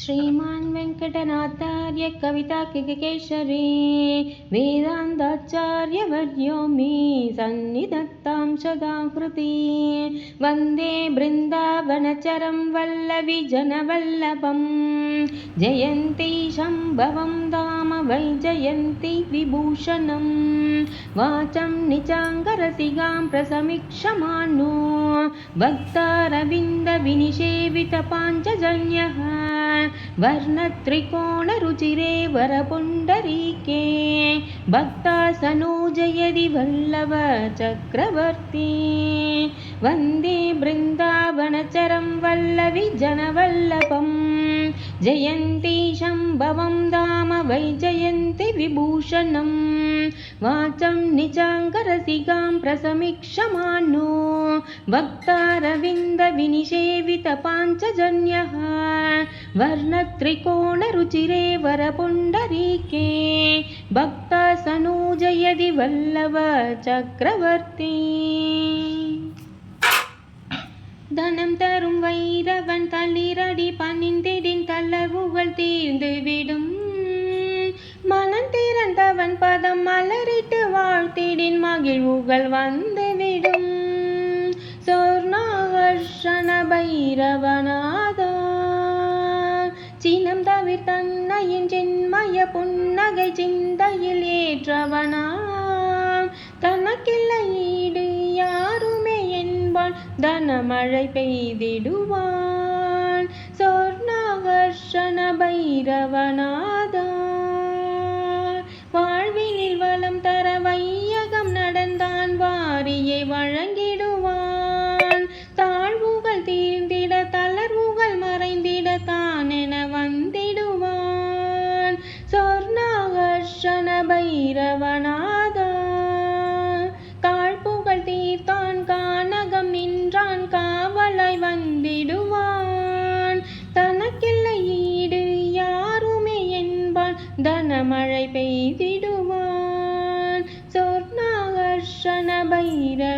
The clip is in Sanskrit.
श्रीमान् वेङ्कटनाथार्य कविताकिकेशरी वेदान्ताचार्यवर्यो मे सन्निधत्तां सदाकृति। वन्दे बृन्दावनचरं वल्लविजनवल्लभं जयन्ती शम्भवं धाम वै जयन्ती विभूषणं वाचं निचाङ्गरसिगां प्रसमीक्षमानो भक्तारविन्दविनिषेवितपाञ्चजन्यः वर्णत्रिकोणरुचिरे वरपुण्डरीके भक्तासनो जयति वल्लभ चक्रवर्ती वन्दे बृन्दावनचरं वल्लवि जनवल्लभं। जयन्ती शम्भवं धाम वै వాచం నిచాంగరసిగాం ప్రసమిక్షమాన్నో వక్తారవింద వినిషేవిత పాంచజన్య वर्णत्रिकोणरुचिरे वरपुण्डरीके भक्ता सनूजयदि वल्लभ चक्रवर्ती धनं तरुं वैरवन् तलिरडि पनिन्दे திறந்தவன் பதம் மலரிட்டு வாழ்த்திடின் மகிழ்வுகள் வந்துவிடும். சொர்ணாகர்ஷண பைரவநாதா சினம் தவிர் தன்னையின் சின்மய புன்னகை சிந்தையில் ஏற்றவனாம் தனக்கில்லை ஈடு யாருமே என்பான் தனமழை பெய்திடுவான். சொர்ணாகர்ஷண பைரவனா பைரவநாதா காழ்ப்புகள் தீர்த்தான் கானகம் நின்றான் காவலை வந்திடுவான். தனக்கில்லை ஈடு யாருமே என்பான் தனமழை பெய்திடுவான். சொர்ணாகர்ஷண பைர